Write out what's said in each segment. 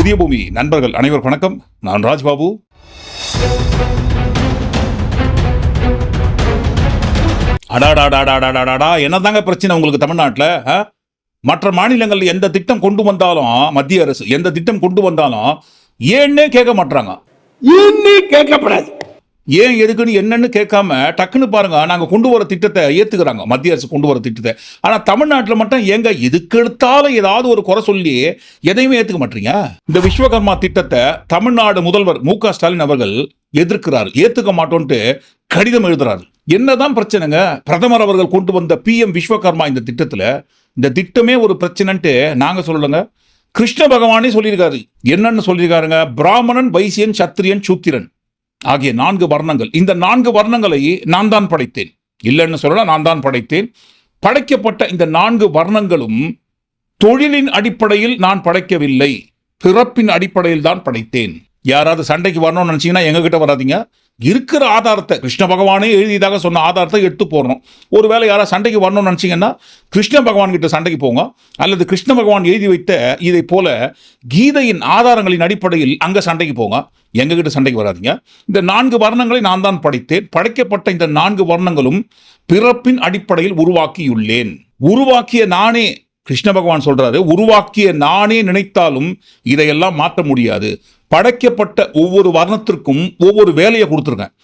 புதிய பூமி. நண்பர்கள் அனைவரும் வணக்கம். நான் ராஜ்பாபு. அடாடாடாடாடாடாடா என்னதாங்க பிரச்சனை உங்களுக்கு தமிழ்நாட்டில் மற்ற மாநிலங்கள் எந்த திட்டம் கொண்டு வந்தாலும் மத்திய அரசு எந்த திட்டம் கொண்டு வந்தாலும் ஏன்னே கேட்க மாட்றாங்க. இனி கேட்கப்படாது. ஏன் எதுக்குன்னு என்னன்னு கேட்காம டக்குன்னு பாருங்க நாங்க கொண்டு வர திட்டத்தை ஏத்துக்கிறாங்க. மத்திய அரசு கொண்டு வர திட்டத்தை. ஆனா தமிழ்நாட்டில் மட்டும் ஏங்க எதுக்கு எடுத்தாலும் ஏதாவது ஒரு குறை சொல்லி எதையுமே ஏத்துக்க மாட்டீங்க? இந்த விஸ்வகர்மா திட்டத்தை தமிழ்நாடு முதல்வர் மு க ஸ்டாலின் அவர்கள் எதிர்க்கிறார். ஏத்துக்க மாட்டோன்ட்டு கடிதம் எழுதுறாரு. என்னதான் பிரச்சனைங்க? பிரதமர் அவர்கள் கொண்டு வந்த பிஎம் விஸ்வகர்மா இந்த திட்டத்துல இந்த திட்டமே ஒரு பிரச்சனைன்ட்டு நாங்க சொல்லலைங்க. கிருஷ்ண பகவானே சொல்லியிருக்காரு. என்னன்னு சொல்லியிருக்காருங்க? பிராமணன் வைசியன் சத்திரியன் சூத்திரன். ஆகிய நான்கு வர்ணங்கள். இந்த நான்கு வர்ணங்களை நான் தான் படைத்தேன். இல்லைன்னு சொல்லலாம் நான் தான் படைத்தேன். படைக்கப்பட்ட இந்த நான்கு வர்ணங்களும் தொழிலின் அடிப்படையில் நான் படைக்கவில்லை. பிறப்பின் அடிப்படையில் தான் படைத்தேன். யாராவது சண்டைக்கு வரணும்னு நினைச்சீங்கன்னா எங்ககிட்ட வராதீங்க. இருக்கிற ஆதாரத்தை கிருஷ்ண பகவானே எழுதியதாக சொன்ன ஆதாரத்தை எடுத்து போடணும். ஒருவேளை யாராவது சண்டைக்கு வரணும்னு நினைச்சீங்கன்னா கிருஷ்ண பகவான் கிட்ட சண்டைக்கு போங்க. அல்லது கிருஷ்ண பகவான் எழுதி வைத்த இதை போல கீதையின் ஆதாரங்களின் அடிப்படையில் அங்கே சண்டைக்கு போங்க. எங்ககிட்ட சண்டைக்கு வராதீங்க. இந்த நான்கு வர்ணங்களை நான் தான் படைத்தேன். படைக்கப்பட்ட இந்த நான்கு வர்ணங்களும் பிறப்பின் அடிப்படையில் உருவாக்கியுள்ளேன். உருவாக்கிய நானே கிருஷ்ண பகவான் சொல்றாரு உருவாக்கிய நானே நினைத்தாலும் இதையெல்லாம் மாற்ற முடியாது. படைக்கப்பட்ட ஒவ்வொரு வர்ணத்திற்கும் ஒவ்வொரு வேலையை கொடுத்துருக்கேன்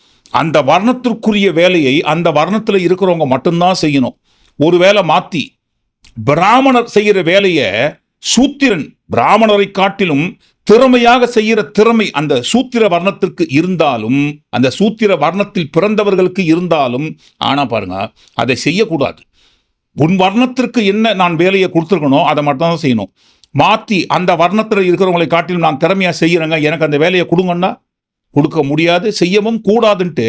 அந்த வர்ணத்திற்குரிய வேலையை அந்த வர்ணத்தில் இருக்கிறவங்க மட்டும்தான் செய்யணும். ஒரு வேலை மாத்தி பிராமணர் செய்கிற வேலையை சூத்திரன் பிராமணரை காட்டிலும் திறமையாக செய்கிற திறமை அந்த சூத்திர வர்ணத்திற்கு இருந்தாலும் அந்த சூத்திர வர்ணத்தில் பிறந்தவர்களுக்கு இருந்தாலும் ஆனா பாருங்க அதை செய்யக்கூடாது. உன் வர்ணத்திற்கு என்ன நான் வேலையை கொடுத்துருக்கணும் அதை மட்டும் தான் செய்யணும். மாற்றி அந்த வர்ணத்தில் இருக்கிறவங்களை காட்டிலும் நான் திறமையாக செய்கிறேங்க எனக்கு அந்த வேலையை கொடுங்கன்னா கொடுக்க முடியாது செய்யவும் கூடாதுன்ட்டு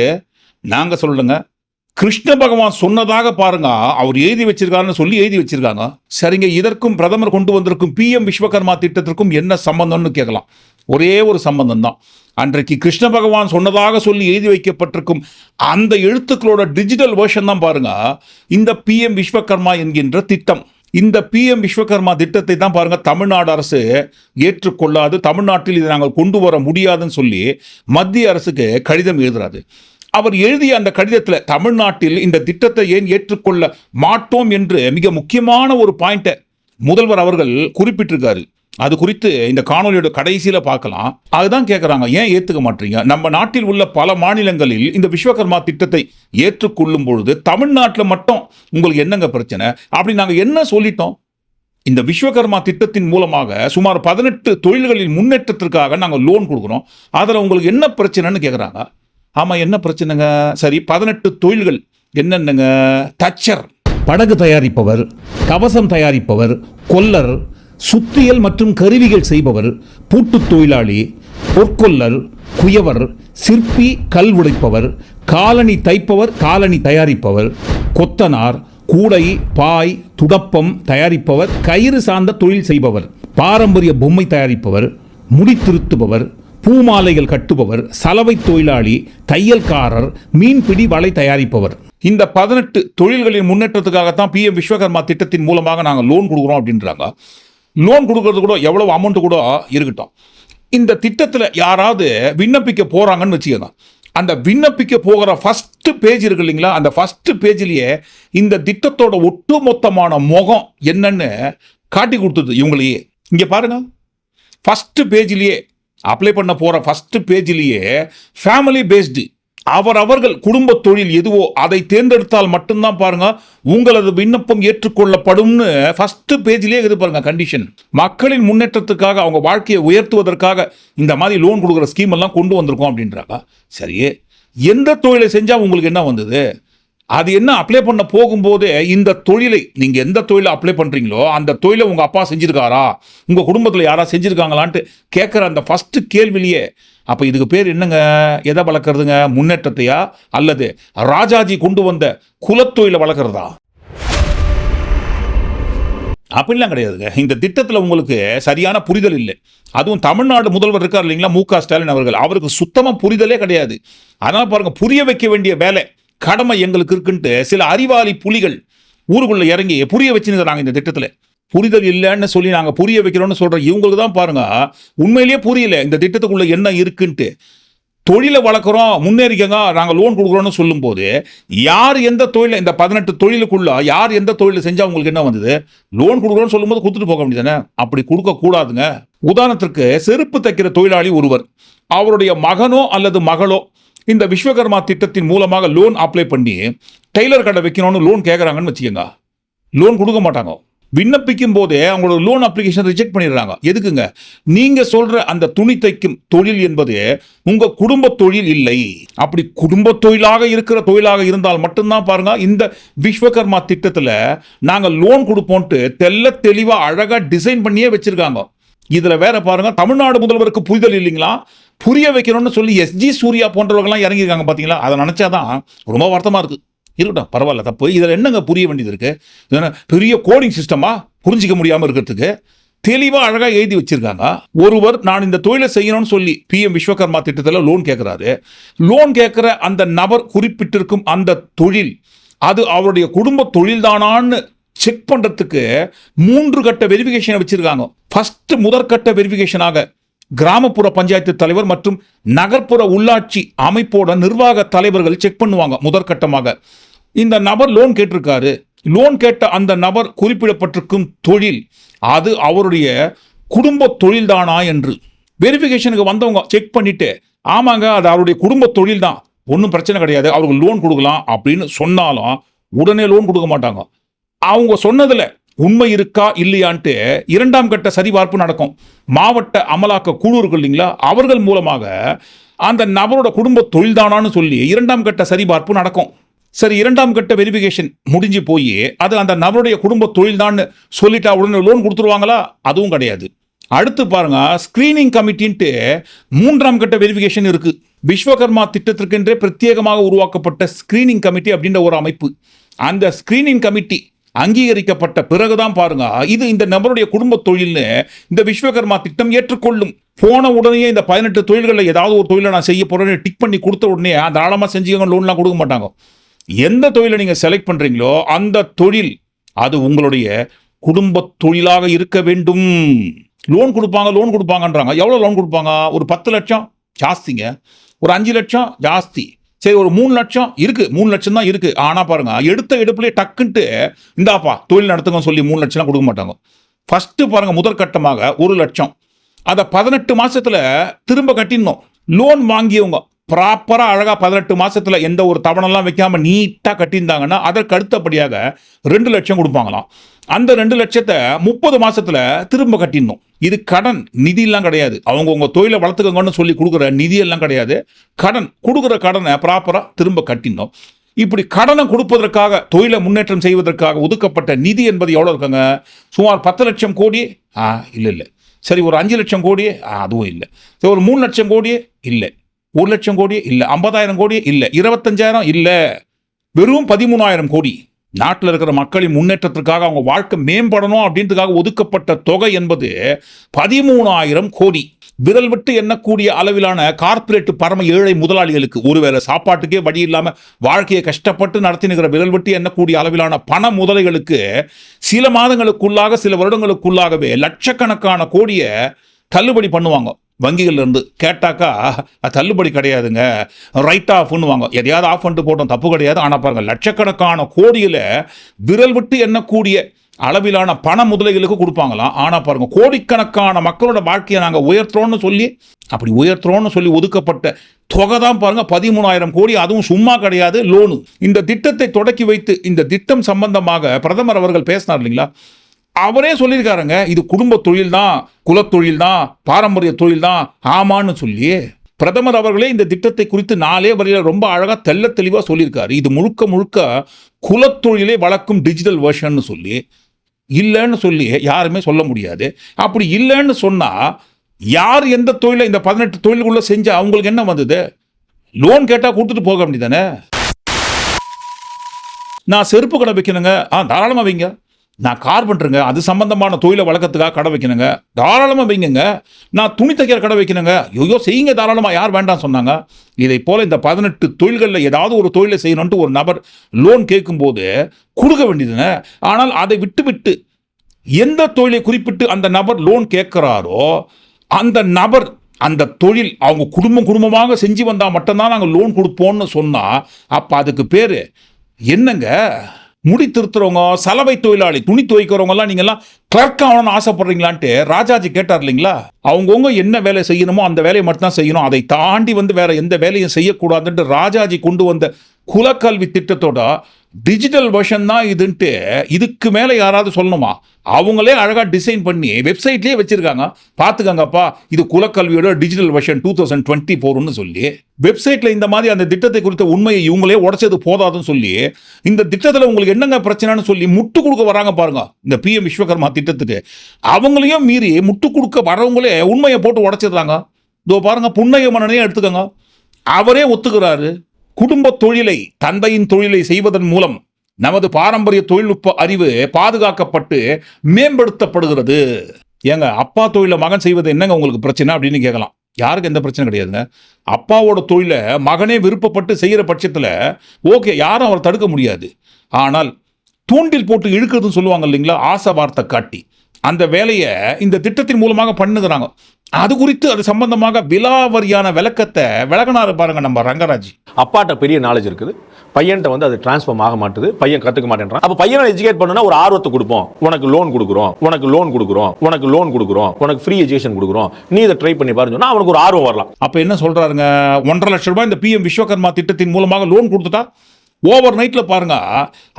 நாங்கள் சொல்லுங்க கிருஷ்ண பகவான் சொன்னதாக பாருங்க. அவர் எழுதி வச்சிருக்காருன்னு சொல்லி எழுதி வச்சிருக்காங்க. சரிங்க இதற்கும் பிரதமர் கொண்டு வந்திருக்கும் பிஎம் விஸ்வகர்மா திட்டத்திற்கும் என்ன சம்பந்தம்னு கேட்கலாம். ஒரே ஒரு சம்பந்தம் தான் அன்றைக்கு கிருஷ்ண பகவான் சொன்னதாக சொல்லி எழுதி வைக்கப்பட்டிருக்கும் அந்த எழுத்துக்களோட டிஜிட்டல் வேர்ஷன் தான் பாருங்க. இந்த பிஎம் விஸ்வகர்மா என்கின்ற திட்டம். இந்த பிஎம் விஸ்வகர்மா திட்டத்தை தான் பாருங்கள் தமிழ்நாடு அரசு ஏற்றுக்கொள்ளாது தமிழ்நாட்டில் இதை நாங்கள் கொண்டு வர முடியாதுன்னு சொல்லி மத்திய அரசுக்கு கடிதம் எழுதுறாரு. அவர் எழுதிய அந்த கடிதத்தில் தமிழ்நாட்டில் இந்த திட்டத்தை ஏன் ஏற்றுக்கொள்ள மாட்டோம் என்று மிக முக்கியமான ஒரு பாயிண்ட்டை முதல்வர் அவர்கள் குறிப்பிட்டிருக்காரு. அது குறித்து இந்த காணொலியோட கடைசியில் பார்க்கலாம். அதுதான் கேட்குறாங்க ஏன் ஏற்றுக்க மாட்டீங்க? நம்ம நாட்டில் உள்ள பல மாநிலங்களில் இந்த விஸ்வகர்மா திட்டத்தை ஏற்றுக்கொள்ளும் பொழுது தமிழ்நாட்டில் மட்டும் உங்களுக்கு என்னங்க பிரச்சனை? அப்படி நாங்கள் என்ன சொல்லிட்டோம்? இந்த விஸ்வகர்மா திட்டத்தின் மூலமாக சுமார் பதினெட்டு தொழில்களின் முன்னேற்றத்திற்காக நாங்கள் லோன் கொடுக்குறோம். அதில் உங்களுக்கு என்ன பிரச்சனைன்னு கேட்குறாங்க ஆமாம் என்ன பிரச்சனைங்க? சரி பதினெட்டு தொழில்கள். என்னென்னங்க? தச்சர். படகு தயாரிப்பவர் கவசம் தயாரிப்பவர் கொல்லர் சுத்தியல் மற்றும் கருவிகள் செய்பவர் பூட்டுத் தொழிலாளி பொற்கொல்லர் குயவர் சிற்பி கல் உடைப்பவர் காலணி தைப்பவர் காலணி தயாரிப்பவர் கொத்தனார் கூடை பாய் துடப்பம் தயாரிப்பவர் கயிறு சார்ந்த தொழில் செய்பவர் பாரம்பரிய பொம்மை தயாரிப்பவர் முடி திருத்துபவர் பூமாலைகள் கட்டுபவர் சலவை தொழிலாளி தையல்காரர் மீன்பிடி வலை தயாரிப்பவர். இந்த பதினெட்டு தொழில்களின் முன்னேற்றத்துக்காகத்தான் பிஎம் விஸ்வகர்மா திட்டத்தின் மூலமாக நாங்கள் லோன் கொடுக்குறோம் அப்படின்றாங்க. லோன் கொடுக்கறது கூட எவ்வளவு அமௌண்ட் கூட இருக்கட்டும். இந்த திட்டத்தில் யாராவது விண்ணப்பிக்க போகிறாங்கன்னு வச்சுக்கோங்க. அந்த விண்ணப்பிக்க போகிற ஃபஸ்ட்டு பேஜ் இருக்கு இல்லைங்களா? அந்த ஃபஸ்ட்டு பேஜ்லேயே இந்த திட்டத்தோட ஒட்டுமொத்தமான முகம் என்னன்னு காட்டி கொடுத்தது இவங்களையே. இங்கே பாருங்கள் ஃபஸ்ட்டு பேஜ்லேயே அப்ளை பண்ண போகிற ஃபஸ்ட்டு பேஜ்லேயே ஃபேமிலி பேஸ்டு அவரவர்கள் குடும்ப தொழில் எதுவோ அதை தேர்ந்தெடுத்தால் மட்டும்தான் பாருங்க உங்களது விண்ணப்பம் ஏற்றுக்கொள்ளப்படும்னு ஃபர்ஸ்ட் பேஜ்லேயே இது பாருங்க கண்டிஷன் மக்களின் முன்னேற்றத்துக்காக அவங்க வாழ்க்கையை உயர்த்துவதற்காக இந்த மாதிரி லோன் கொடுக்குற ஸ்கீம் எல்லாம் கொண்டு வந்திருக்கோம் அப்படின்றாங்க. சரி எந்த தொழிலை செஞ்சால் உங்களுக்கு என்ன வந்தது? அது என்ன அப்ளை பண்ண போகும்போது இந்த தொழிலை நீங்கள் எந்த தொழிலை அப்ளை பண்ணுறீங்களோ அந்த தொழிலை உங்கள் அப்பா செஞ்சுருக்காரா? உங்கள் குடும்பத்தில் யாரா செஞ்சுருக்காங்களான்ட்டு கேட்குற அந்த ஃபஸ்ட்டு கேள்விலேயே அப்போ இதுக்கு பேர் என்னங்க? எதை வளர்க்குறதுங்க? முன்னேற்றத்தையா? அல்லது ராஜாஜி கொண்டு வந்த குலத்தொழிலை வளர்க்குறதா? அப்படிலாம் கிடையாதுங்க. இந்த திட்டத்தில் உங்களுக்கு சரியான புரிதல் இல்லை. அதுவும் தமிழ்நாடு முதல்வர் இருக்கார் இல்லைங்களா? மு க ஸ்டாலின் அவர்கள். அவருக்கு சுத்தமாக புரிதலே கிடையாது. அதனால் பாருங்கள் புரிய வைக்க வேண்டிய வேலை கடமை எங்களுக்கு இருக்குன்ட்டு சில அறிவாளி புலிகள் ஊருக்குள்ளே இறங்கி புரிய வச்சுருக்கிறாங்க இந்த திட்டத்தில். புரிதல் இல்லைன்னு சொல்லி நாங்கள் புரிய வைக்கிறோம்னு சொல்ற இவங்களுக்கு தான் பாருங்க உண்மையிலேயே புரியல இந்த திட்டத்துக்குள்ளே என்ன இருக்குன்ட்டு. தொழிலை வளர்க்குறோம் முன்னேறிக்கங்க நாங்கள் லோன் கொடுக்குறோன்னு சொல்லும்போது யார் எந்த தொழிலை இந்த பதினெட்டு தொழிலுக்குள்ள யார் எந்த தொழிலை செஞ்சால் உங்களுக்கு என்ன வந்தது? லோன் கொடுக்குறோன்னு சொல்லும்போது கொடுத்துட்டு போக வேண்டியதானே அப்படி கொடுக்கக்கூடாதுங்க உதாரணத்திற்கு செருப்பு தைக்கிற தொழிலாளி ஒருவர் அவருடைய மகனோ அல்லது மகளோ இந்த விஸ்வகர்மா திட்டத்தின் மூலமாக லோன் அப்ளை பண்ணி டெய்லர் கடை வைக்கணும்னு லோன் கேட்குறாங்கன்னு வச்சுக்கோங்க. லோன் கொடுக்க மாட்டாங்க. விண்ணப்பிக்கும் போதே அவங்களோட லோன் அப்ளிகேஷன் ரிஜெக்ட் பண்ணிடுறாங்க. எதுக்குங்க? நீங்க சொல்ற அந்த துணி தைக்கும் தொழில் என்பது உங்க குடும்ப தொழில் இல்லை. அப்படி குடும்ப தொழிலாக இருக்கிற தொழிலாக இருந்தால் மட்டும்தான் பாருங்க இந்த விஸ்வகர்மா திட்டத்தில் நாங்கள் லோன் கொடுப்போம்ட்டு தெல்ல தெளிவாக அழகாக டிசைன் பண்ணியே வச்சிருக்காங்க. இதில் வேற பாருங்க தமிழ்நாடு முதல்வருக்கு புரிதல் இல்லைங்களா? புரிய வைக்கணும்னு சொல்லி எஸ்ஜி சூர்யா போன்றவர்கள்லாம் இறங்கியிருக்காங்க பார்த்தீங்களா அதை நினைச்சாதான் ரொம்ப வருத்தமாக இருக்குது இருக்கட்டும் பரவாயில்ல தப்பு. இதில் என்னங்க புரிய வேண்டியது இருக்குது பெரிய கோடிங் சிஸ்டமாக புரிஞ்சிக்க முடியாமல் இருக்கிறதுக்கு தெளிவாக அழகாக எழுதி வச்சிருக்காங்க. ஒருவர் நான் இந்த தொழிலை செய்யணும்னு சொல்லி பிஎம் விஸ்வகர்மா திட்டத்தில் லோன் கேட்குறாரு லோன் கேட்குற அந்த நபர் குறிப்பிட்டிருக்கும் அந்த தொழில் அது அவருடைய குடும்ப தொழில்தானான்னு செக் பண்ணுறதுக்கு மூன்று கட்ட வெரிஃபிகேஷனை வச்சுருக்காங்க. ஃபர்ஸ்ட் முதற்கட்ட வெரிஃபிகேஷனாக கிராமப்புற பஞ்சாயத்து தலைவர் மற்றும் நகர்ப்புற உள்ளாட்சி அமைப்போட நிர்வாக தலைவர்கள் செக் பண்ணுவாங்க முதற்கட்டமாக. இந்த நபர் லோன் கேட்டிருக்காரு. லோன் கேட்ட அந்த நபர் குறிப்பிடப்பட்டிருக்கும் தொழில் அது அவருடைய குடும்ப தொழில்தானா என்று. வெரிஃபிகேஷனுக்கு வந்தவங்க செக் பண்ணிட்டு ஆமாங்க அது அவருடைய குடும்ப தொழில் தான் ஒன்றும் பிரச்சனை கிடையாது. அவருக்கு லோன் கொடுக்கலாம் அப்படின்னு சொன்னாலும் உடனே லோன் கொடுக்க மாட்டாங்க. அவங்க சொன்னதுல உண்மை இருக்கா இல்லையான்ட்டு இரண்டாம் கட்ட சரிபார்ப்பு நடக்கும். மாவட்ட அமலாக்க குழு இருக்கு இல்லைங்களா? அவர்கள் மூலமாக அந்த நபரோட குடும்ப தொழில்தானான்னு சொல்லி இரண்டாம் கட்ட சரிபார்ப்பு நடக்கும். சரி இரண்டாம் கட்ட வெரிஃபிகேஷன் முடிஞ்சு போய் அது அந்த நபருடைய குடும்ப தொழில்தான்னு சொல்லிட்டா உடனே லோன் கொடுத்துருவாங்களா? அதுவும் கிடையாது. அடுத்து பாருங்க ஸ்கிரீனிங் கமிட்டின்ட்டு மூன்றாம் கட்ட வெரிஃபிகேஷன் இருக்கு. விஸ்வகர்மா திட்டத்திற்கென்றே பிரத்யேகமாக உருவாக்கப்பட்ட ஸ்கிரீனிங் கமிட்டி அப்படின்ற ஒரு அமைப்பு. அந்த ஸ்கிரீனிங் கமிட்டி அங்கீகரிக்கப்பட்ட பிறகுதான் பாருங்க. இது இந்த நபருடைய குடும்ப தொழில்னு இந்த விஸ்வகர்மா திட்டம் ஏற்றுக்கொள்ளும். போன உடனே இந்த பதினெட்டு தொழில்களில் ஏதாவது ஒரு தொழிலை நான் செய்ய போறேன்னு டிக் பண்ணி கொடுத்த உடனே தாராளமாக செஞ்சுக்கோங்க லோன்லாம் கொடுக்க மாட்டாங்க. எந்த தொழிலை நீங்கள் செலக்ட் பண்ணுறீங்களோ அந்த தொழில் அது உங்களுடைய குடும்ப தொழிலாக இருக்க வேண்டும். லோன் கொடுப்பாங்க லோன் கொடுப்பாங்கன்றாங்க. எவ்வளோ லோன் கொடுப்பாங்க? ஒரு பத்து லட்சம் ஜாஸ்திங்க. ஒரு அஞ்சு லட்சம் ஜாஸ்தி. சரி ஒரு மூணு லட்சம் இருக்கு. மூணு லட்சம் தான் இருக்கு. ஆனா பாருங்க எடுத்த எடுப்புலயே டக்குன்ட்டு இந்தாப்பா தொழில் நடத்துங்க சொல்லி மூணு லட்சம்லாம் கொடுக்க மாட்டாங்க. ஃபர்ஸ்ட் பாருங்க முதற்கட்டமாக ஒரு லட்சம். அதை பதினெட்டு மாசத்துல திரும்ப கட்டிடணும். லோன் வாங்கியவங்க ப்ராப்பராக அழகாக பதினெட்டு மாதத்தில் எந்த ஒரு தவணெல்லாம் வைக்காமல் நீட்டாக கட்டியிருந்தாங்கன்னா அதற்கு அடுத்தபடியாக ரெண்டு லட்சம் கொடுப்பாங்களாம். அந்த ரெண்டு லட்சத்தை முப்பது மாதத்தில் திரும்ப கட்டிடணும். இது கடன் நிதியெல்லாம் கிடையாது. அவங்க உங்கள் தொழிலை வளர்த்துக்கங்கன்னு சொல்லி கொடுக்குற நிதியெல்லாம் கிடையாது. கடன் கொடுக்குற கடனை ப்ராப்பராக திரும்ப கட்டினோம் இப்படி கடனை கொடுப்பதற்காக தொழிலை முன்னேற்றம் செய்வதற்காக ஒதுக்கப்பட்ட நிதி என்பது எவ்வளோ இருக்குங்க? சுமார் பத்து லட்சம் கோடி? ஆ இல்லை இல்லை. சரி ஒரு அஞ்சு லட்சம் கோடி? ஆ அதுவும் இல்லை. சரி ஒரு மூணு லட்சம் கோடியே இல்லை. ஒரு லட்சம் கோடி? இல்லை. ஐம்பதாயிரம் கோடி? இல்லை. இருபத்தஞ்சாயிரம்? இல்லை. வெறும் பதிமூணாயிரம் கோடி. நாட்டில் இருக்கிற மக்களின் முன்னேற்றத்திற்காக அவங்க வாழ்க்கை மேம்படணும் அப்படின்றதுக்காக ஒதுக்கப்பட்ட தொகை என்பது பதிமூணாயிரம் கோடி. விரல் விட்டு எண்ணக்கூடிய அளவிலான கார்ப்பரேட் பரம ஏழை முதலாளிகளுக்கு ஒருவேளை சாப்பாட்டுக்கே வழி இல்லாமல் வாழ்க்கையை கஷ்டப்பட்டு நடத்தினுகிற விரல் விட்டு எண்ணக்கூடிய அளவிலான பண முதலைகளுக்கு சில மாதங்களுக்குள்ளாக சில வருடங்களுக்குள்ளாகவே லட்சக்கணக்கான கோடியை தள்ளுபடி பண்ணுவாங்க. வங்கிகள்ல இருந்து கேட்டாக்கா அது தள்ளுபடி கிடையாதுங்க. ரைட் ஆஃப்னுவாங்க எதையாவது ஆஃப் பண்ணிட்டு போட்டோம் தப்பு கிடையாது. ஆனால் பாருங்க லட்சக்கணக்கான கோடியில் விரல் விட்டு எண்ணக்கூடிய அளவிலான பண முதலைகளுக்கு கொடுப்பாங்களாம். ஆனால் பாருங்க கோடிக்கணக்கான மக்களோட வாழ்க்கையை நாங்கள் உயர்த்துறோம்னு சொல்லி அப்படி உயர்த்துறோம்னு சொல்லி ஒதுக்கப்பட்ட தொகை தான் பாருங்க பதிமூணாயிரம் கோடி. அதுவும் சும்மா கிடையாது லோனு இந்த திட்டத்தை தொடக்கி வைத்து இந்த திட்டம் சம்பந்தமாக பிரதமர் அவர்கள் பேசினார் இல்லைங்களா? அவரே சொல்லியிருக்காருங்க இது குடும்ப தொழில் தான் குலத்தொழில் தான் பாரம்பரிய தொழில் தான் ஆமான்னு சொல்லி பிரதமர் அவர்களே இந்த திட்டத்தை குறித்து நாளே வரையில ரொம்ப அழகாக தெல்ல தெளிவாக சொல்லியிருக்காரு. இது முழுக்க முழுக்க குலத்தொழிலே வளர்க்கும் டிஜிட்டல் வேர்ஷன் சொல்லி. இல்லைன்னு சொல்லி யாருமே சொல்ல முடியாது. அப்படி இல்லைன்னு சொன்னால் யார் எந்த தொழிலை இந்த பதினெட்டு தொழிலுக்குள்ள செஞ்சால் அவங்களுக்கு என்ன வந்தது? லோன் கேட்டால் கொடுத்துட்டு போக வேண்டியதானே? நான் செருப்பு கடை வைக்கணுங்க. ஆ தாராளமாக வைங்க. நான் கார்பெண்டருங்க அது சம்பந்தமான தொழிலை வழக்கத்துக்காக கடை வைக்கணுங்க. தாராளமாக வைங்கங்க. நான் துணி தைக்கிற கடை வைக்கணுங்க. ஐயோ செய்யுங்க தாராளமாக யார் வேண்டாம் சொன்னாங்க. இதை போல் இந்த பதினெட்டு தொழில்களில் ஏதாவது ஒரு தொழிலை செய்யணும்ட்டு ஒரு நபர் லோன் கேட்கும்போது கொடுக்க வேண்டியதுங்க. ஆனால் அதை விட்டுவிட்டு எந்த தொழிலை குறிப்பிட்டு அந்த நபர் லோன் கேட்குறாரோ அந்த நபர் அந்த தொழில் அவங்க குடும்பம் குடும்பமாக செஞ்சு வந்தால் மட்டும்தான் நாங்கள் லோன் கொடுப்போம்னு சொன்னால் அப்போ அதுக்கு பேர் என்னங்க? முடி திருத்துறவங்க சலவை தொழிலாளி துணி துவைக்கிறவங்கலாம் நீங்கள்லாம் கிளர்க் ஆகணும்னு ஆசைப்படுறீங்களான்ட்டு ராஜாஜி கேட்டார் இல்லைங்களா? அவங்கவுங்க என்ன வேலை செய்யணுமோ அந்த வேலையை மட்டும்தான் செய்யணும். அதை தாண்டி வந்து வேற எந்த வேலையும் செய்யக்கூடாதுன்ட்டு ராஜாஜி கொண்டு வந்த குலக்கல்வி திட்டத்தோட டிஜிட்டல் வெர்ஷன் தான் இதுன்ட்டு இதுக்கு மேலே யாராவது சொல்லணுமா? அவங்களே அழகாக டிசைன் பண்ணி வெப்சைட்லேயே வச்சுருக்காங்க. பார்த்துக்கங்கப்பா இது குலக்கல்வியோட digital version two thousand twenty ஃபோர்னு சொல்லி வெப்சைட்டில் இந்த மாதிரி அந்த திட்டத்தை குறித்த உண்மையை இவங்களே உடைச்சது போதாதுன்னு சொல்லி இந்த திட்டத்தில் உங்களுக்கு என்னங்க பிரச்சனைன்னு சொல்லி முட்டு கொடுக்க வராங்க பாருங்க. இந்த பிஎம் விஸ்வகர்மா திட்டத்துக்கு. அவங்களையும் மீறி முட்டு கொடுக்க வரவங்களே உண்மையை போட்டு உடைச்சிடுறாங்க. இதோ பாருங்கள் புன்னகை மன்னனையும் எடுத்துக்கோங்க. அவரே ஒத்துக்கிறாரு. குடும்ப தொழிலை தந்தையின் தொழிலை செய்வதன் மூலம் நமது பாரம்பரிய தொழில்நுட்ப அறிவு பாதுகாக்கப்பட்டு மேம்படுத்தப்படுகிறது. ஏங்க அப்பா தொழிலை மகன் செய்வது என்னங்க உங்களுக்கு பிரச்சனை அப்படின்னு கேட்கலாம். யாருக்கு எந்த பிரச்சனை கிடையாதுங்க. அப்பாவோட தொழிலை மகனே விருப்பப்பட்டு செய்கிற பட்சத்தில் ஓகே யாரும் அவரை தடுக்க முடியாது. ஆனால் தூண்டில் போட்டு இழுக்கிறதுன்னு சொல்லுவாங்க இல்லைங்களா? ஆசை வார்த்தை காட்டி. அந்த வேலையை இந்த திட்டத்தின் மூலமாக பண்ணுகிறாங்க. அது குறித்து அது சம்பந்தமாக விலாவரியான விளக்கத்தை விளக்கினாரு பாருங்க நம்ம ரங்கராஜ். அப்பாட்ட பெரிய நாலேஜ் இருக்குது. பையன்ட்ட வந்து அது டிரான்ஸ்ஃபார்ம் ஆக மாட்டுது. பையன் கத்துக்க மாட்டேன்றான். அப்ப பையனை எஜுகேட் பண்ணனும்னா ஒரு ஆர்வத்தை கொடுப்போம். உனக்கு லோன் கொடுக்குறோம். உனக்கு லோன் கொடுக்குறோம். உனக்கு லோன் கொடுக்குறோம். உனக்கு ஃப்ரீ எஜுகேஷன் கொடுக்குறோம். நீ இதை ட்ரை பண்ணி பாருன்னு சொன்னா அவனுக்கு ஒரு ஆர்வம் வரலாம். அப்ப என்ன சொல்றாருங்க? ஒன்றரை லட்சம் ரூபாய் இந்த பிஎம் விஸ்வகர்மா திட்டத்தின் மூலமாக லோன் கொடுத்துட்டா? ஓவர் நைட்ல பாருங்க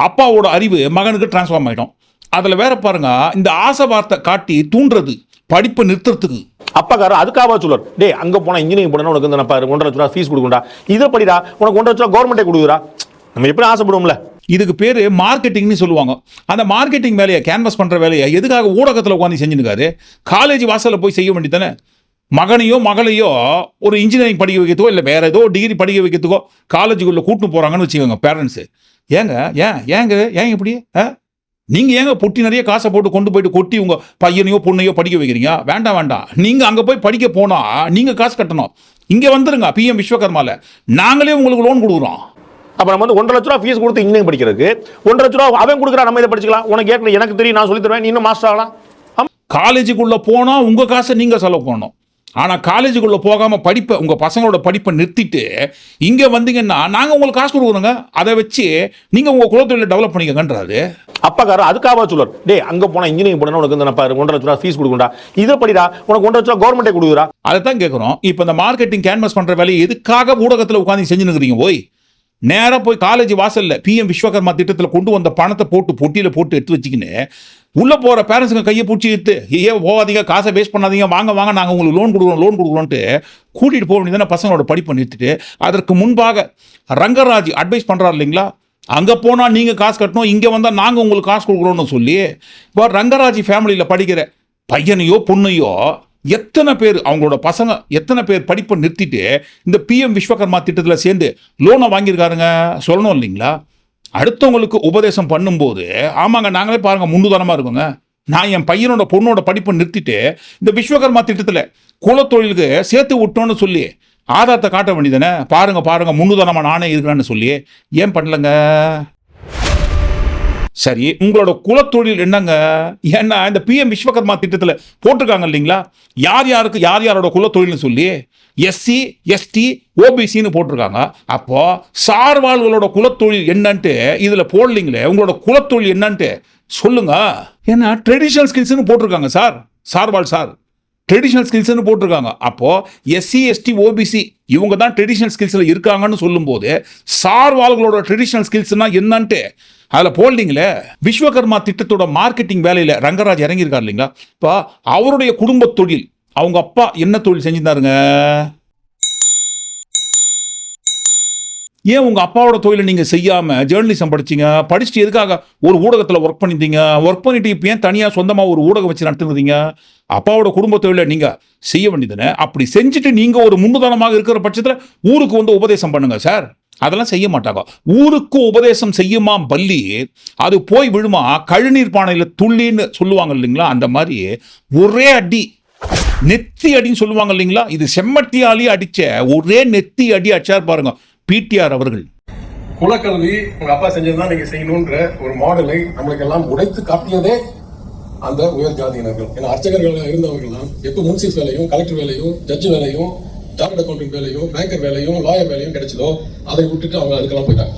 அப்பாவோட அறிவு மகனுக்கு டிரான்ஸ்ஃபார்ம் ஆயிடும். அதுல வேற பாருங்க இந்த ஆசை வார்த்தை காட்டி தூண்டுறது படிப்பை நிறுத்துறதுக்கு. அப்பாக்காரர் அதுக்காக சொல்லுவார் டேய் அங்க போனா இன்ஜினியரிங் போனா உனக்கு இந்த பாரு ஒன்றரை லட்ச ரூபா ஃபீஸ் கொடுக்கும்டா. இதை படிடா உனக்கு ஒன்றரை லட்ச ரூபா கவர்மெண்ட்டே கொடுக்குறா நம்ம எப்படி ஆசைப்படுவோம்ல? இதுக்கு பேர் மார்க்கெட்டிங்னு சொல்லுவாங்க. அந்த மார்க்கெட்டிங் வேலையை கேன்வாஸ் பண்ணுற வேலையை எதுக்காக ஊடகத்தில் உட்காந்து செஞ்சுருக்காரு காலேஜ் வாசலில் போய் செய்ய வேண்டியதானே மகனையோ மகளையோ ஒரு இன்ஜினியரிங் படிக்க வைக்கிறதுக்கோ இல்லை வேற ஏதோ டிகிரி படிக்க வைக்கிறதுக்கோ காலேஜுக்குள்ளே கூட்டு போகிறாங்கன்னு வச்சுக்கோங்க பேரண்ட்ஸு ஏங்க ஏன் ஏங்க ஏன் இப்படி? ஆ? நீங்கள் ஏங்க பொட்டி நிறைய காசை போட்டு கொண்டு போயிட்டு கொட்டி உங்கள் பையனையோ பொண்ணையோ படிக்க வைக்கிறீங்க? வேண்டாம் வேண்டாம். நீங்கள் அங்கே போய் படிக்க போனால் நீங்கள் காசு கட்டணும். இங்கே வந்துருங்க பிஎம் விஸ்வகர்மாவில் நாங்களே உங்களுக்கு லோன் கொடுக்குறோம். அப்ப நம்ம வந்து ஒன்றரை லட்ச ரூபா ஃபீஸ் கொடுத்து இன்ஜினியரிங் படிக்கிறதுக்கு ஒன்றரை லட்ச ரூபா அவன் கொடுக்குறா நம்ம இதை படிச்சுக்கலாம். உனக்கு ஏற்கனவே எனக்கு தெரியும் நான் சொல்லி தருவேன் இன்னும் மாஸ்டர் ஆகலாம். காலேஜுக்குள்ளே போனால் உங்கள் காசை நீங்கள் செலவு பண்ணணும். ஆனால் காலேஜுக்குள்ளே போகாமல் படிப்பை உங்கள் பசங்களோட படிப்பை நிறுத்திட்டு இங்கே வந்தீங்கன்னா நாங்கள் உங்களுக்கு காசு கொடுக்குறோங்க அதை வச்சு நீங்கள் உங்கள் குலத்தொழிலை டெவலப் பண்ணிக்கங்கன்றாரு. அப்பாக்காரர் அதுக்காக சொல்லுவார் டேய் அங்க போனா இன்ஜினியரிங் போனா உனக்கு இந்த பாரு ஒன்றரை லட்ச ரூபா ஃபீஸ் கொடுக்கும்டா. இதை படிடா உனக்கு ஒன்றரை லட்ச ரூபா கவர்மெண்ட்டே கொடுக்குறா அதை தான் கேட்குறோம் இப்போ இந்த மார்க்கெட்டிங் கேன்வாஸ் பண்ணுற வேலையை எதுக்காக ஊடகத்தில் உட்காந்து செஞ்சுனுக்கிறீங்க ஓய் நேராக போய் காலேஜ் வாசலில் பிஎம் விஸ்வகர்மா திட்டத்தில் கொண்டு வந்த பணத்தை போட்டு பொட்டியில் போட்டு எடுத்து வச்சுக்கின்னு உள்ளே போகிற பேரண்ட்ஸுங்க கையை பிடிச்சி எடுத்து ஏ போகாதீங்க காசை வேஸ்ட் பண்ணாதீங்க வாங்க வாங்க நாங்கள் உங்களுக்கு லோன் கொடுக்குறோம் லோன் கொடுக்குறோன்ட்டு கூட்டிகிட்டு போக வேண்டியதானே பசங்களோட படிப்பை நிறுத்திட்டு அதற்கு முன்பாக ரங்கராஜ் அட்வைஸ் பண்ணுறாரு இல்லைங்களா? அங்கே போனால் நீங்கள் காசு கட்டணும் இங்கே வந்தால் நாங்கள் உங்களுக்கு காசு கொடுக்குறோன்னு சொல்லி இப்போ ரங்கராஜ் ஃபேமிலியில் படிக்கிற பையனையோ பொண்ணையோ எத்தனை பேர் அவங்களோட பசங்க எத்தனை பேர் படிப்பை நிறுத்திட்டு இந்த பிஎம் விஸ்வகர்மா திட்டத்தில் சேர்ந்து லோனை வாங்கியிருக்காருங்க? சொல்லணும் இல்லைங்களா? அடுத்தவங்களுக்கு உபதேசம் பண்ணும்போது ஆமாங்க நாங்களே பாருங்கள் முன்னுதாரணமாக இருக்கோங்க. நான் என் பையனோட பொண்ணோட படிப்பை நிறுத்திட்டு இந்த விஸ்வகர்மா திட்டத்தில் குலத்தொழிலுக்கு சேர்த்து விட்டோன்னு சொல்லி ஆதாரத்தை காட்ட வேண்டியதானே பாருங்கள் பாருங்கள் முன்னுதாரணமாக நானே இருக்கிறேன்னு சொல்லி. ஏன் பண்ணலங்க? சரி உங்களோட குலத்தொழில் என்னங்க? ஏன்னா இந்த பிஎம் விஸ்வகர்மா திட்டத்தில் போட்டிருக்காங்க இல்லைங்களா? யார் யாருக்கு யார் யாரோட குலத்தொழில்னு சொல்லி எஸ்சி எஸ்டி ஓபிசின்னு போட்டிருக்காங்க. அப்போ சார்வாள்களோட குலத்தொழில் என்னன்ட்டு இதில் போடலீங்களே உங்களோட குலத்தொழில் என்னன்ட்டு சொல்லுங்க. ஏன்னா ட்ரெடிஷனல் ஸ்கில்ஸ்னு போட்டிருக்காங்க சார். சார்வாள் சார். ட்ரெடிஷ்னல் ஸ்கில்ஸ்னு போட்டிருக்காங்க. அப்போது எஸ்சி எஸ்டி ஓபிசி இவங்க தான் ட்ரெடிஷ்னல் ஸ்கில்ஸில் இருக்காங்கன்னு சொல்லும்போது சார்வாள்களோட ட்ரெடிஷ்னல் ஸ்கில்ஸ்னால் என்னன்ட்டு அதில் போல்டிங்கில் விஸ்வகர்மா திட்டத்தோட மார்க்கெட்டிங் வேலையில் ரங்கராஜ் இறங்கியிருக்கார் இல்லைங்களா? இப்போ அவருடைய குடும்ப தொழில் அவங்க அப்பா என்ன தொழில் செஞ்சிருந்தாருங்க? ஏன் உங்கள் அப்பாவோட தொழிலை நீங்கள் செய்யாமல் ஜேர்னலிசம் படிச்சிங்க? படிச்சுட்டு எதுக்காக ஒரு ஊடகத்தில் ஒர்க் பண்ணியிருந்தீங்க? ஒர்க் பண்ணிட்டு இப்போ ஏன் தனியாக சொந்தமாக ஒரு ஊடகம் வச்சு நடத்துனீங்க? அப்பாவோட குடும்ப தொழிலை நீங்கள் செய்ய வேண்டியதுன்னு அப்படி செஞ்சுட்டு நீங்கள் ஒரு முன்னுதாரணமாக இருக்கிற பட்சத்தில் ஊருக்கு வந்து உபதேசம் பண்ணுங்கள் சார். அதெல்லாம் செய்ய மாட்டாங்க. ஊருக்கு உபதேசம் செய்யுமா பள்ளி அது போய் விழுமா? கழுநீர் பானையில் துள்ளின்னு சொல்லுவாங்க இல்லைங்களா? அந்த மாதிரி ஒரே அடி நெத்தி அடின்னு சொல்லுவாங்க இல்லைங்களா? இது செம்மட்டியாலேயே அடித்த ஒரே நெத்தி அடி அடிச்சார் பாருங்க. பிடிஆர் அவர்கள். குலக்கல்வி உங்க அப்பா செஞ்சதுதான் நீங்க செய்யணும்ன்ற ஒரு மாடலை நம்மளுக்கு எல்லாம் உடைத்து காட்டியதே அந்த உயர் ஜாதியினர்கள். ஏன்னா அர்ச்சகர்கள் இருந்தவர்கள்லாம் எப்போ முன்சிப் வேலையும் கலெக்டர் வேலையும் ஜட்ஜ் வேலையும் சார்ட் அக்கௌண்டன்ட் வேலையும் பேங்கர் வேலையும் லாயர் வேலையும் கிடைச்சதோ அதை விட்டுட்டு அவங்க அதுக்கெல்லாம் போயிட்டாங்க.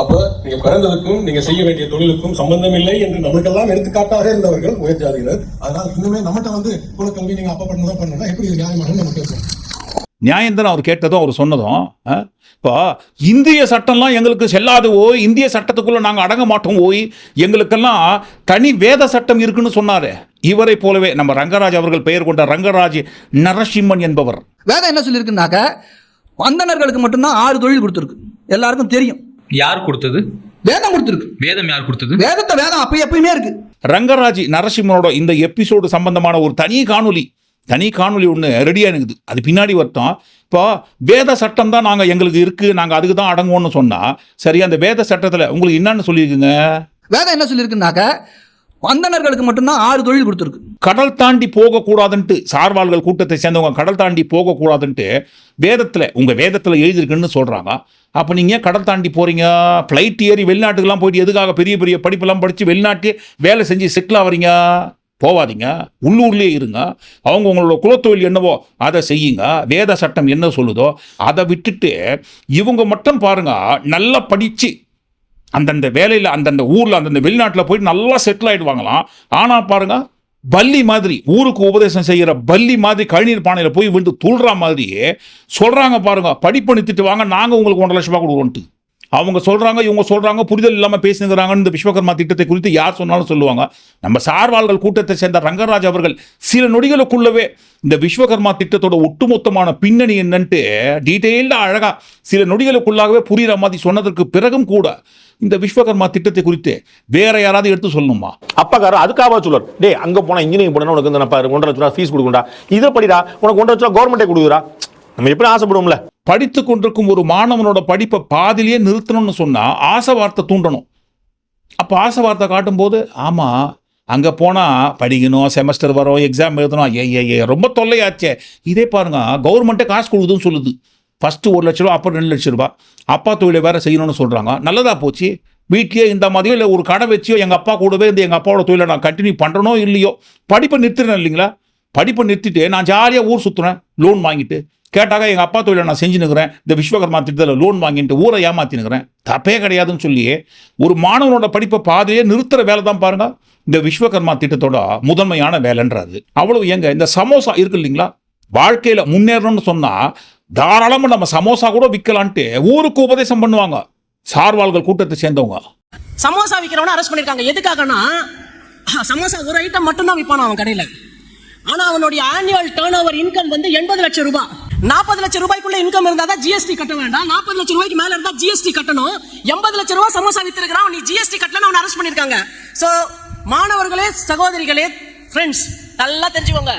அப்ப நீங்க பிறந்ததுக்கும் நீங்க செய்ய வேண்டிய தொழிலுக்கும் சம்பந்தம் இல்லை என்று நமக்கெல்லாம் எடுத்துக்காட்டாக இருந்தவர்கள் உயர் ஜாதியினர். அதனால் இன்னுமே நம்மகிட்ட வந்து குலக்கல்வி நீங்க அப்ப பண்ணதான் பண்ணணும் எப்படி நியாயமாக பேசுவோம். நியாயம்தான் அவர் கேட்டதும் அவர் சொன்னதும்? இப்போ இந்திய சட்டம்லாம் எங்களுக்கு செல்லாது ஓய். இந்திய சட்டத்துக்குள்ள நாங்கள் அடங்க மாட்டோம் ஓய். எங்களுக்கெல்லாம் தனி வேத சட்டம் இருக்குன்னு சொன்னாரு. இவரை போலவே நம்ம ரங்கராஜ் அவர்கள் பெயர் கொண்ட ரங்கராஜ் நரசிம்மன் என்பவர். வேதம் என்ன சொல்லியிருக்குனாக்க வந்தனர்களுக்கு மட்டும்தான் ஆறு தொழில் கொடுத்துருக்கு. எல்லாருக்கும் தெரியும். யார் கொடுத்தது? வேதம் கொடுத்துருக்கு. வேதம் யார் கொடுத்தது? வேதத்தை வேதம் அப்ப எப்பயுமே இருக்கு. ரங்கராஜ் நரசிம்மனோட இந்த எபிசோடு சம்பந்தமான ஒரு தனி காணொளி. தனி காணொளி ஒன்று ரெடியாக இருக்குது. அது பின்னாடி வரட்டும். இப்போ வேத சட்டம் தான் நாங்கள் எங்களுக்கு இருக்குது நாங்கள் அதுக்கு தான் அடங்குவோம்னு சொன்னால் சரி அந்த வேத சட்டத்தில் உங்களுக்கு என்னன்னு சொல்லியிருக்குங்க? வேதம் என்ன சொல்லியிருக்குனாக்க வந்தனர்களுக்கு மட்டும்தான் ஆறு தொழில் கொடுத்துருக்கு. கடல் தாண்டி போகக்கூடாதுன்ட்டு சார்வாள்கள் கூட்டத்தை சேர்ந்தவங்க கடல் தாண்டி போகக்கூடாதுன்ட்டு வேதத்தில் உங்கள் வேதத்தில் எழுதியிருக்குன்னு சொல்கிறாங்க அப்போ நீங்கள் கடல் தாண்டி போகிறீங்க ஃப்ளைட் ஏறி வெளிநாட்டுக்கெல்லாம் போயிட்டு எதுக்காக பெரிய பெரிய படிப்பெல்லாம் படித்து வெளிநாட்டிலே வேலை செஞ்சு செட்டில் ஆகிறீங்க போவாதீங்க உள்ளூர்லேயே இருங்க. அவங்க உங்களோட குலத்தொழில் என்னவோ அதை செய்யுங்க. வேத சட்டம் என்ன சொல்லுதோ அதை விட்டுட்டு இவங்க மட்டும் பாருங்க நல்லா படித்து அந்தந்த வேலையில் அந்தந்த ஊரில் அந்தந்த வெளிநாட்டில் போயிட்டு நல்லா செட்டில் ஆகிடுவாங்களாம் ஆனால் பாருங்கள் பள்ளி மாதிரி ஊருக்கு உபதேசம் செய்கிற பள்ளி மாதிரி கழிநீர் பானையில் போய் விழுந்து துள்ளுற மாதிரியே சொல்கிறாங்க பாருங்க படிப்பு நிறுத்திட்டு வாங்க நாங்கள் உங்களுக்கு ஒன்றரை லட்ச ரூபா கொடுக்குறோன்ட்டு. அவங்க சொல்கிறாங்க இவங்க சொல்கிறாங்க புரிதல் இல்லாமல் பேசுகிறாங்கன்னு இந்த விஸ்வகர்மா திட்டத்தை குறித்து யார் சொன்னாலும் சொல்லுவாங்க. நம்ம சார்வாள்கள் கூட்டத்தை சேர்ந்த ரங்கராஜ் அவர்கள் சில நொடிகளுக்குள்ளவே இந்த விஸ்வகர்மா திட்டத்தோட ஒட்டுமொத்தமான பின்னணி என்னன்ட்டு டீட்டெயில்டாக அழகாக சில நொடிகளுக்குள்ளாகவே புரிகிற மாதிரி சொன்னதற்கு பிறகும் கூட இந்த விஸ்வகர்மா திட்டத்தை குறித்து வேற யாராவது எடுத்து சொல்லணுமா? அப்பாக்காரர் அதுக்காக சொல்லுவார் டேய் அங்க போனால் இன்ஜினியரிங் போனால் உனக்கு இந்த ஒன்றரை லட்ச ரூபா ஃபீஸ் கொடுக்குண்டா இதை படிடா உனக்கு ஒன்றரை லட்ச ரூபா கவர்மெண்ட்டே கொடுக்குறா நம்ம எப்படி ஆசைப்படுவோம்ல? படித்து கொண்டிருக்கும் ஒரு மாணவனோட படிப்பை பாதிலேயே நிறுத்தணும்னு சொன்னால் ஆசை வார்த்தை தூண்டணும். அப்போ ஆசை வார்த்தை காட்டும்போது ஆமாம் அங்கே போனால் படிக்கணும் செமஸ்டர் வரும் எக்ஸாம் எழுதணும். ஏ ஏ ஏ ரொம்ப தொல்லையாச்சே. இதே பாருங்க கவர்மெண்ட்டே காசு கொடுக்குதுன்னு சொல்லுது. ஃபஸ்ட்டு ஒரு லட்ச ரூபா அப்புறம் ரெண்டு லட்ச ரூபா. அப்பா தொழிலை வேறு செய்யணும்னு சொல்கிறாங்க நல்லதாக போச்சு. வீட்லேயே இந்த மாதிரியோ இல்லை ஒரு கடை வச்சியோ எங்கள் அப்பா கூடவே இந்த எங்கள் அப்பாவோட தொழிலை நான் கண்டினியூ பண்ணுறனோ இல்லையோ படிப்பை நிறுத்துறேன் இல்லைங்களா? படிப்பை நிறுத்திட்டு நான் ஜாலியாக ஊர் சுற்றுறேன் லோன் வாங்கிட்டு. கேட்டாக்க எங்கள் அப்பா தொழிலை நான் செஞ்சுனுக்கிறேன் இந்த விஸ்வகர்மா திட்டத்தில் லோன் வாங்கிட்டு ஊரை ஏமாத்தினுக்கிறேன் தப்பே கிடையாதுன்னு சொல்லி ஒரு மாணவனோட படிப்பை பாதையே நிறுத்துகிற வேலை தான் பாருங்க. இந்த விஸ்வகர்மா திட்டத்தோட முதன்மையான வேலைன்றது அவ்வளவு எங்க இந்த சமோசா இருக்கு இல்லைங்களா? வாழ்க்கையில் முன்னேறணும்னு சொன்னால் தாராளமாக நம்ம சமோசா கூட விற்கலான்ட்டு ஊருக்கு உபதேசம் பண்ணுவாங்க. சார்வாள்கள் கூட்டத்தை சேர்ந்தவங்க. சமோசா விற்கிறவன அரெஸ்ட் பண்ணியிருக்காங்க எதுக்காகனா சமோசா ஒரு ஐட்டம் மட்டும்தான் விற்பானா அவன் கடையில்? ஆனா அவனுடைய ஆனுவல் டேர்ன் ஓவர் இன்கம் வந்து எண்பது லட்சம் ரூபாய் நாற்பது லட்சம் ரூபாய்க்குள்ள இன்கம் இருந்தா தான் ஜிஎஸ்டி கட்ட வேண்டாம். நாற்பது லட்சம் ரூபாய்க்கு மேல இருந்தா ஜிஎஸ்டி கட்டணும். எண்பது லட்சம் ரூபாய் சமோசா வித்திருக்கிறான் நீ ஜிஎஸ்டி கட்டலன்னு அவன் அரெஸ்ட் பண்ணிருக்காங்க சோ மாணவர்களே சகோதரிகளே ஃப்ரெண்ட்ஸ் நல்லா தெரிஞ்சுக்கோங்க.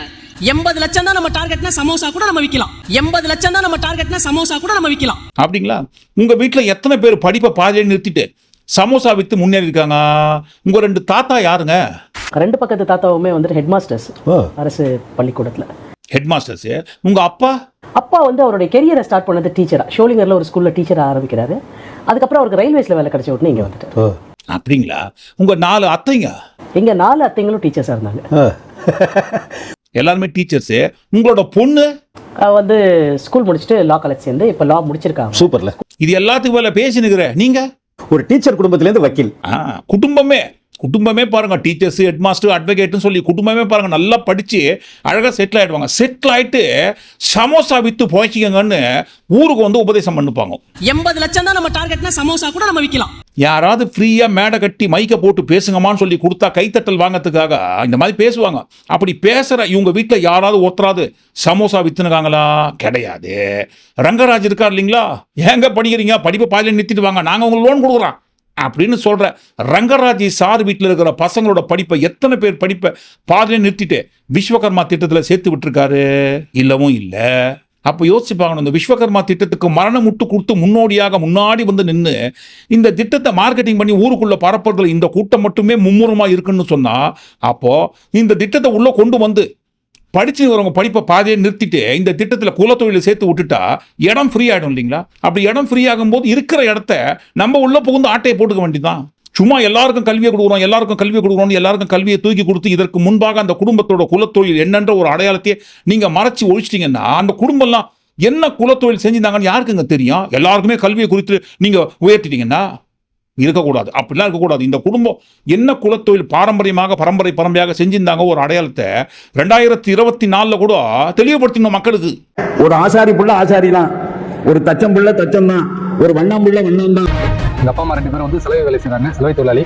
எண்பது லட்சம் தான் நம்ம டார்கெட்னா சமோசா கூட நம்ம விற்கலாம் எண்பது லட்சம் தான் நம்ம டார்கெட்னா சமோசா கூட நம்ம விற்கலாம் அப்படிங்களா? உங்கள் வீட்டில் எத்தனை பேர் படிப்பை பாதையை நிறுத்திட்டு சமோசா விற்று முன்னேறி இருக்காங்க உங்கள் ரெண்டு தாத்தா யாருங்க? ரெண்டு பக்கத்து தாத்தாவுமே வந்துட்டு ஹெட் மாஸ்டர்ஸ் அரசு பள்ளிக்கூடத்தில். ஹெட் மாஸ்டர்ஸு உங்கள் அப்பா? அப்பா வந்து அவருடைய கெரியரை ஸ்டார்ட் பண்ணது டீச்சரா ஷோலிங்கரில் ஒரு ஸ்கூலில் டீச்சராக ஆரம்பிக்கிறாரு. அதுக்கப்புறம் அவருக்கு ரயில்வேஸில் வேலை கிடைச்ச உடனே இங்கே வந்துட்டார். அப்படிங்களா? உங்கள் நாலு அத்தைங்க? எங்க நாலு அத்தைங்களும் டீச்சர்ஸாக இருந்தாங்க. எல்லாருமே டீச்சர்ஸு உங்களோட பொண்ணு? வந்து ஸ்கூல் முடிச்சுட்டு லா காலேஜ் சேர்ந்து இப்போ லா முடிச்சிருக்காங்க. சூப்பர்ல. இது எல்லாத்துக்கும் மேலே பேசினுக்கிற நீங்கள் ஒரு டீச்சர் குடும்பத்திலேருந்து வக்கீல். ஆ குடும்பமே. குடும்பமே பாருங்க டீச்சர்ஸ் ஹெட் மாஸ்டர் அட்வொகேட்னு சொல்லி குடும்பமே பாருங்க நல்லா படிச்சு அழகாக செட்டில் ஆயிடுவாங்க. செட்டில் ஆயிட்டு சமோசா வித்து போய்ச்சிக்கங்கன்னு ஊருக்கு வந்து உபதேசம் பண்ணுப்பாங்க. எண்பது லட்சம் தான் நம்ம டார்கெட்னா சமோசா கூட நம்ம விற்கலாம் யாராவது ஃப்ரீயாக மேடை கட்டி மைக்கை போட்டு பேசுங்கம்மான்னு சொல்லி கொடுத்தா கைத்தட்டல் வாங்கறதுக்காக இந்த மாதிரி பேசுவாங்க. அப்படி பேசுகிற இவங்க வீட்டில் யாராவது ஒருத்தராது சமோசா வித்துனுக்காங்களா? கிடையாது. ரங்கராஜ் இருக்கார் இல்லைங்களா? ஏங்க படிக்கிறீங்க? படிப்பை பாதியில் நிறுத்திட்டு வாங்க. நாங்கள் உங்களுக்கு லோன் கொடுக்குறோம். அப்படின்னு சொல்கிற ரங்கராஜி சார் வீட்டில் இருக்கிற பசங்களோட படிப்பை எத்தனை பேர் படிப்பை பாதையை நிறுத்திட்டு விஸ்வகர்மா திட்டத்தில் சேர்த்து விட்டுருக்காரு? இல்லவும் இல்லை. அப்போ யோசிச்சு பார்க்கணும் இந்த விஸ்வகர்மா திட்டத்துக்கு மரணம் முட்டு கொடுத்து முன்னோடியாக முன்னாடி வந்து நின்று இந்த திட்டத்தை மார்க்கெட்டிங் பண்ணி ஊருக்குள்ளே பரப்புறதுல இந்த கூட்டம் மட்டுமே மும்முரமாக இருக்குன்னு சொன்னால் அப்போது இந்த திட்டத்தை உள்ளே கொண்டு வந்து படிச்சு வரவங்க படிப்பை பாதையை நிறுத்திட்டு இந்த திட்டத்தில் குலத்தொழிலை சேர்த்து விட்டுட்டா இடம் ஃப்ரீ ஆகிடும் இல்லைங்களா? அப்படி இடம் ஃப்ரீ ஆகும்போது இருக்கிற இடத்த நம்ம உள்ளே புகுந்து ஆட்டையை போட்டுக்க வேண்டியதான் சும்மா எல்லாருக்கும் கல்வியை கொடுக்குறோம் எல்லாருக்கும் கல்வியை கொடுக்குறோம் எல்லாருக்கும் கல்வியை தூக்கி கொடுத்து இதற்கு முன்பாக அந்த குடும்பத்தோட குலத்தொழில் என்னன்ற ஒரு அடையாளத்தையே நீங்கள் மறைச்சி ஒழிச்சிட்டீங்கன்னா அந்த குடும்பம்லாம் என்ன குலத்தொழில் செஞ்சிருந்தாங்கன்னு யாருக்குங்க தெரியும்? எல்லாருக்குமே கல்வியை குறித்து நீங்கள் உயர்த்திட்டீங்கன்னா இருக்கக்கூடாது. அப்படிலாம் இருக்கக்கூடாது. இந்த குடும்பம் என்ன குலத்தொழில் பாரம்பரியமாக பரம்பரை பரம்பரையாக செஞ்சிருந்தாங்க ஒரு அடையாளத்தை ரெண்டாயிரத்தி இருபத்தி நாலில் கூட தெளிவுபடுத்தணும் மக்களுக்கு. ஒரு ஆசாரி புள்ள ஆசாரி தான் ஒரு தச்சம் புள்ள தச்சம் தான் ஒரு வண்ணம் புள்ள வண்ணம் தான் எங்க அப்பா அம்மா ரெண்டு பேரும் வந்து சிலவை வேலை செய்றாங்க. சிலவை தொழிலாளி.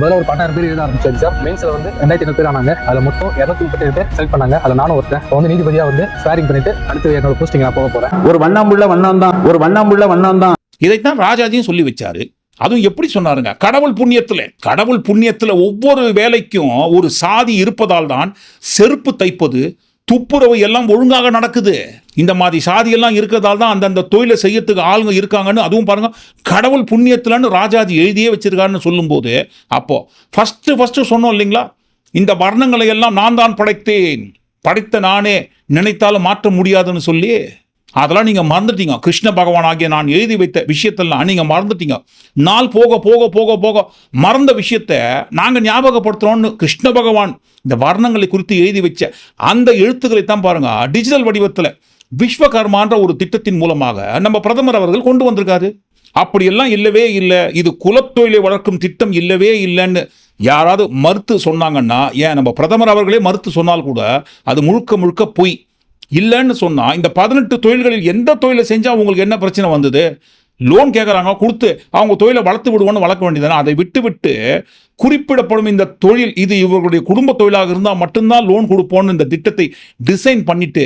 முதல்ல ஒரு பத்தாயிரம் பேர் எழுத ஆரம்பிச்சாச்சு சார் மெயின்ஸ்ல வந்து ரெண்டாயிரத்தி ஐநூறு பேர் ஆனாங்க. அதுல மொத்தம் இருநூத்தி முப்பத்தி பேர் செலக்ட் பண்ணாங்க. அதுல நானும் ஒருத்தன். இப்போ வந்து நீதிபதியா வந்து ஸ்வேரிங் பண்ணிட்டு அடுத்து என்னோட போஸ்டிங் நான் போக போறேன். ஒரு வண்ணம் புள்ள வண்ணம் தான் ஒரு வண்ணம் புள்ள வண்ணம் தான் இதைத்தான் ராஜாஜியும் சொல்லி வச்சாரு. அதுவும் எப்படி சொன்னாருங்க? கடவுள் புண்ணியத்துல. கடவுள் புண்ணியத்துல ஒவ்வொரு வேலைக்கும் ஒரு சாதி இருப்பதால் தான் செருப்பு தைப்பது துப்புரவு எல்லாம் ஒழுங்காக நடக்குது. இந்த மாதிரி சாதியெல்லாம் இருக்கிறதால தான் அந்தந்த தொழிலை செய்யறதுக்கு ஆளுங்க இருக்காங்கன்னு அதுவும் பாருங்கள் கடவுள் புண்ணியத்தில்னு ராஜாஜி எழுதியே வச்சிருக்காருன்னு சொல்லும்போது அப்போது ஃபஸ்ட்டு ஃபஸ்ட்டு சொன்னோம் இல்லைங்களா? இந்த வர்ணங்களை எல்லாம் நான் தான் படைத்தேன். படைத்த நானே நினைத்தாலும் மாற்ற முடியாதுன்னு சொல்லி அதெல்லாம் நீங்கள் மறந்துட்டீங்க. கிருஷ்ண பகவான் ஆகிய நான் எழுதி வைத்த விஷயத்தெல்லாம் நீங்கள் மறந்துட்டீங்க. நாள் போக போக போக போக மறந்த விஷயத்த நாங்கள் ஞாபகப்படுத்துறோம்னு கிருஷ்ண பகவான் இந்த வர்ணங்களை குறித்து எழுதி வச்ச அந்த எழுத்துக்களை தான் பாருங்கள் டிஜிட்டல் வடிவத்தில் விஸ்வகர்மான்ற ஒரு திட்டத்தின் மூலமாக நம்ம பிரதமர் அவர்கள் கொண்டு வந்திருக்காரு. அப்படியெல்லாம் இல்லவே இல்லை. இது குலத்தொழிலை வளர்க்கும் திட்டம் இல்லவே இல்லைன்னு யாராவது மறுத்து சொன்னாங்கன்னா ஏன் நம்ம பிரதமர் அவர்களே மறுத்து சொன்னால் கூட அது முழுக்க முழுக்க பொய். இல்லைன்னு சொன்னால் இந்த பதினெட்டு தொழில்களில் எந்த தொழிலை செஞ்சால் உங்களுக்கு என்ன பிரச்சனை வந்தது? லோன் கேட்குறாங்க கொடுத்து அவங்க தொழிலை வளர்த்து விடுவோன்னு வளர்க்க வேண்டியதானே அதை விட்டு விட்டு குறிப்பிடப்படும் இந்த தொழில் இது இவர்களுடைய குடும்ப தொழிலாக இருந்தால் மட்டும்தான் லோன் கொடுப்போம்னு இந்த திட்டத்தை டிசைன் பண்ணிட்டு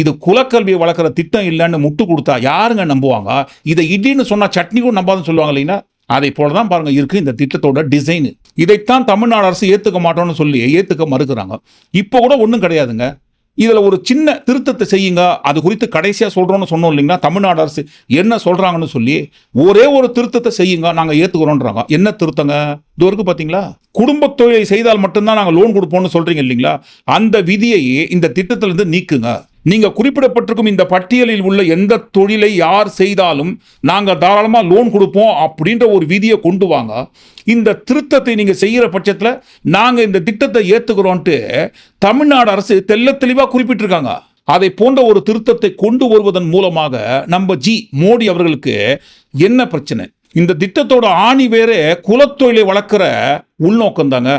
இது குலக்கல்வியை வளர்க்குற திட்டம் இல்லைன்னு முட்டு கொடுத்தா யாருங்க நம்புவாங்க? இதை இடின்னு சொன்னால் சட்னி கூட நம்பாதுன்னு சொல்லுவாங்க இல்லைங்களா? அதை போல தான் பாருங்க இருக்கு இந்த திட்டத்தோட டிசைனு இதைத்தான் தமிழ்நாடு அரசு ஏற்றுக்க மாட்டோம்னு சொல்லி ஏற்றுக்க மறுக்கிறாங்க. இப்போ கூட ஒன்றும் கிடையாதுங்க. இதில் ஒரு சின்ன திருத்தத்தை செய்யுங்க. அது குறித்து கடைசியாக சொல்கிறோன்னு சொன்னோம் இல்லைங்களா? தமிழ்நாடு அரசு என்ன சொல்கிறாங்கன்னு சொல்லி ஒரே ஒரு திருத்தத்தை செய்யுங்க. நாங்கள் ஏற்றுக்கிறோன்றாங்க என்ன திருத்தங்க? இது வரைக்கும் பார்த்தீங்களா குடும்ப தொழிலை செய்தால் மட்டும்தான் நாங்கள் லோன் கொடுப்போம்னு சொல்கிறீங்க இல்லைங்களா? அந்த விதியை இந்த திட்டத்திலேருந்து நீக்குங்க. நீங்கள் குறிப்பிடப்பட்டிருக்கும் இந்த பட்டியலில் உள்ள எந்த தொழிலை யார் செய்தாலும் நாங்கள் தாராளமாக லோன் கொடுப்போம் அப்படின்ற ஒரு விதியை கொண்டு வாங்க. இந்த திருத்தத்தை நீங்கள் செய்கிற பட்சத்தில் நாங்கள் இந்த திட்டத்தை ஏற்றுக்கிறோன்ட்டு தமிழ்நாடு அரசு தெல்ல தெளிவாக குறிப்பிட்டிருக்காங்க. அதை போன்ற ஒரு திருத்தத்தை கொண்டு வருவதன் மூலமாக நம்ம ஜி மோடி அவர்களுக்கு என்ன பிரச்சனை? இந்த திட்டத்தோட ஆணி வேறே குலத்தொழிலை வளர்க்குற உள்நோக்கம் தாங்க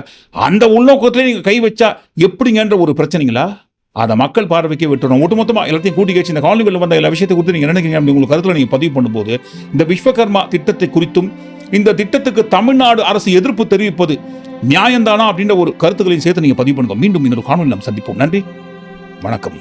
அந்த உள்நோக்கத்திலே நீங்கள் கை வச்சா எப்படிங்கன்ற ஒரு பிரச்சனைங்களா? அதை மக்கள் பார்வைக்கு விட்டுறோம் ஒட்டுமொத்தமாக எல்லாத்தையும் கூட்டி கேச்சு இந்த காலனிகளில் வந்த எல்லா விஷயத்தை குறித்து நீங்கள் நினைக்கிறீங்க அப்படின்னு உங்களுக்கு கருத்தில் நீங்கள் பதிவு பண்ணும்போது இந்த விஸ்வகர்மா திட்டத்தை குறித்தும் இந்த திட்டத்துக்கு தமிழ்நாடு அரசு எதிர்ப்பு தெரிவிப்பது நியாயம்தானா அப்படின்ற ஒரு கருத்துக்களையும் சேர்த்து நீங்கள் பதிவு பண்ணுங்க. மீண்டும் இன்னொரு காணொலி நாம் சந்திப்போம். நன்றி. வணக்கம்.